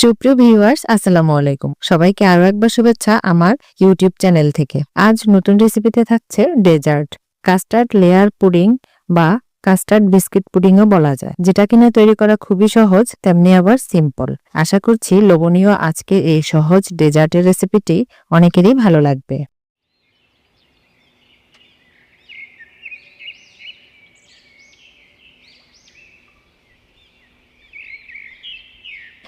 সুপ্রিয় ভিউয়ার্স, আসসালামু আলাইকুম। সবাইকে আরও একবার শুভেচ্ছা আমার ইউটিউব চ্যানেল থেকে। আজ নতুন রেসিপিতে থাকছে ডেজার্ট। কাস্টার্ড লেয়ার পুডিং বা কাস্টার্ড বিস্কিট পুডিংও বলা যায়, যেটা কিনা তৈরি করা খুবই সহজ, তেমনি আবার সিম্পল। আশা করছি লোভনীয় আজকে এই সহজ ডেজার্টের রেসিপিটি অনেকেরই ভালো লাগবে।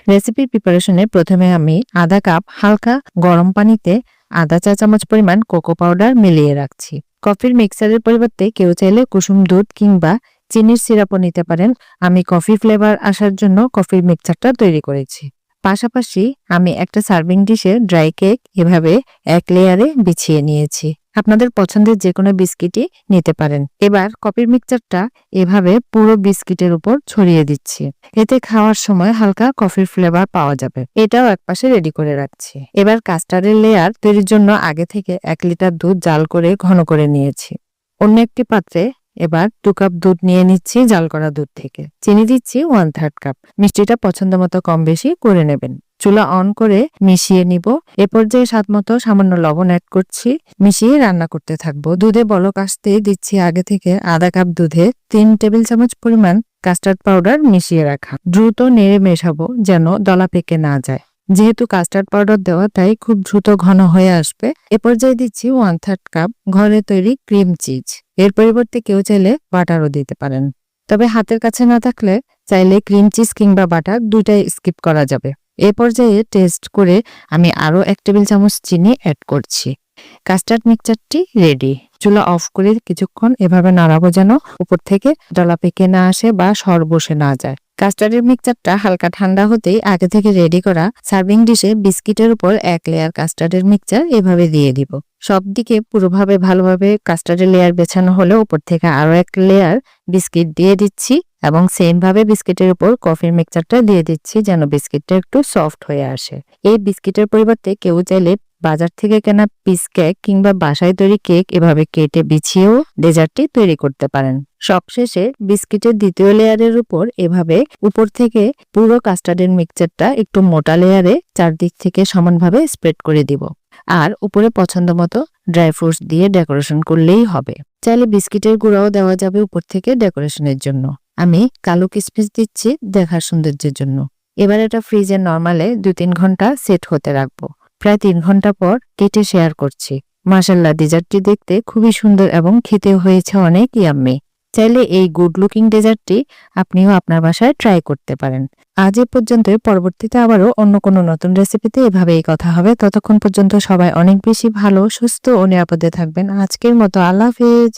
রেসিপির প্রিপারেশনে প্রথমে আমি আধা কাপ হালকা গরম পানিতে আধা চা চামচ পরিমাণ কোকো পাউডার মিলিয়ে রাখছি। কফির মিক্সারের পরিবর্তে কেউ চাইলে কুসুম দুধ কিংবা চিনির সিরাপও নিতে পারেন। আমি কফি ফ্লেভার আসার জন্য কফির মিক্সারটা তৈরি করেছি। পাশাপাশি আমি একটা সার্ভিং ডিশে ড্রাই কেক এভাবে এক লেয়ারে বিছিয়ে নিয়েছি। আপনাদের পছন্দের যে কোনো বিস্কিটই নিতে পারেন। এবার কফির মিক্সচারটা এভাবে পুরো বিস্কিটের উপর ছড়িয়ে দিচ্ছি। এতে খাওয়ার সময় হালকা কফির ফ্লেভার পাওয়া যাবে। এটাও একপাশে রেডি করে রাখছি। এবার কাস্টার্ডের লেয়ার তৈরির জন্য আগে থেকে এক লিটার দুধ জাল করে ঘন করে নিয়েছি। অন্য একটি পাত্রে এবার দু কাপ দুধ নিয়ে নিচ্ছি জাল করা দুধ থেকে। চিনি দিচ্ছি ওয়ান থার্ড কাপ। মিষ্টিটা পছন্দ মতো কম বেশি করে নেবেন। চুলা অন করে মিশিয়ে নিব। এ পর্যায়ে স্বাদ মতো সামান্য লবণ অ্যাড করছি। মিশিয়ে রান্না করতে থাকব। দুধে বলক আসতে দিচ্ছি আগে থেকে আধা কাপ দুধে তিন টেবিল চামচ পরিমাণ কাস্টার্ড পাউডার মিশিয়ে রাখা। দ্রুত নেড়ে মেশাবো যেন দলা পেকে না যায়। যেহেতু কাস্টার্ড পাউডার দেওয়া তাই খুব দ্রুত ঘন হয়ে আসবে। এ পর্যায়ে দিচ্ছি ওয়ান থার্ড কাপ ঘরে তৈরি ক্রিম চিজ এর পরিবর্তে কেউ চাইলে বাটারও দিতে পারেন। তবে হাতের কাছে না থাকলে চাইলে ক্রিম চিজ কিংবা বাটার দুটাই স্কিপ করা যাবে। এ পর্যায়ে টেস্ট করে আমি আরও এক টেবিল চামচ চিনি অ্যাড করছি। কাস্টার্ড মিক্সচারটি রেডি চুলা অফ করে কিছুক্ষণ এভাবে নাড়াবো যেন উপর থেকে ডলা পেকে না আসে বা সর বসে না যায়। কাস্টার্ডের মিক্সচারটা হালকা ঠান্ডা হতেই আগে থেকে রেডি করা সার্ভিং ডিশে বিস্কিটের উপর এক লেয়ার কাস্টার্ডের মিক্সচার এভাবে দিয়ে দিব। সব দিকে পুরোভাবে ভালোভাবে কাস্টার্ডের লেয়ার বেছানো হলে উপর থেকে আরও এক লেয়ার বিস্কিট দিয়ে দিচ্ছি। এবং সেম ভাবে বিস্কিটের উপর কফির মিক্সচারটা দিয়ে দিচ্ছি যেন বিস্কিটটা একটু সফট হয়ে আসে। এই বিস্কিটের পরিবর্তে কেউ চাইলে বাজার থেকে কেনা পিস কেক কিংবা বাসায় তৈরি কেক এভাবে কেটে বিছিয়েও ডেজার্টটি তৈরি করতে পারেন। সবশেষে বিস্কিটের দ্বিতীয় লেয়ারের উপর এভাবে উপর থেকে পুরো কাস্টার্ডের মিক্সচারটা একটু মোটা লেয়ারে চারদিক থেকে সমানভাবে স্প্রেড করে দিব। আর উপরে পছন্দ মতো ড্রাই ফ্রুটস দিয়ে ডেকোরেশন করলেই হবে। চাইলে বিস্কিটের গুঁড়াও দেওয়া যাবে উপর থেকে ডেকোরেশনের জন্য। আমি কালো কিসমিস দিচ্ছি দেখার সৌন্দর্যের জন্য। এবার এটা ফ্রিজে নর্মালে দু তিন ঘণ্টা সেট হতে রাখব। প্রায় তিন ঘণ্টা পর কেটে শেয়ার করছি। মাসাল্লাহ ডেজার্টটি দেখতে খুবই সুন্দর এবং খেতে হয়েছে অনেক ইয়াম্মি। চাইলে এই গুড লুকিং ডেজার্টটি আপনিও আপনার বাসায় ট্রাই করতে পারেন। আজ এ পর্যন্ত পরবর্তীতে আবারও অন্য কোনো নতুন রেসিপিতে এভাবেই কথা হবে। ততক্ষণ পর্যন্ত সবাই অনেক বেশি ভালো, সুস্থ ও নিরাপদে থাকবেন। আজকের মতো আল্লাহ হাফেজ।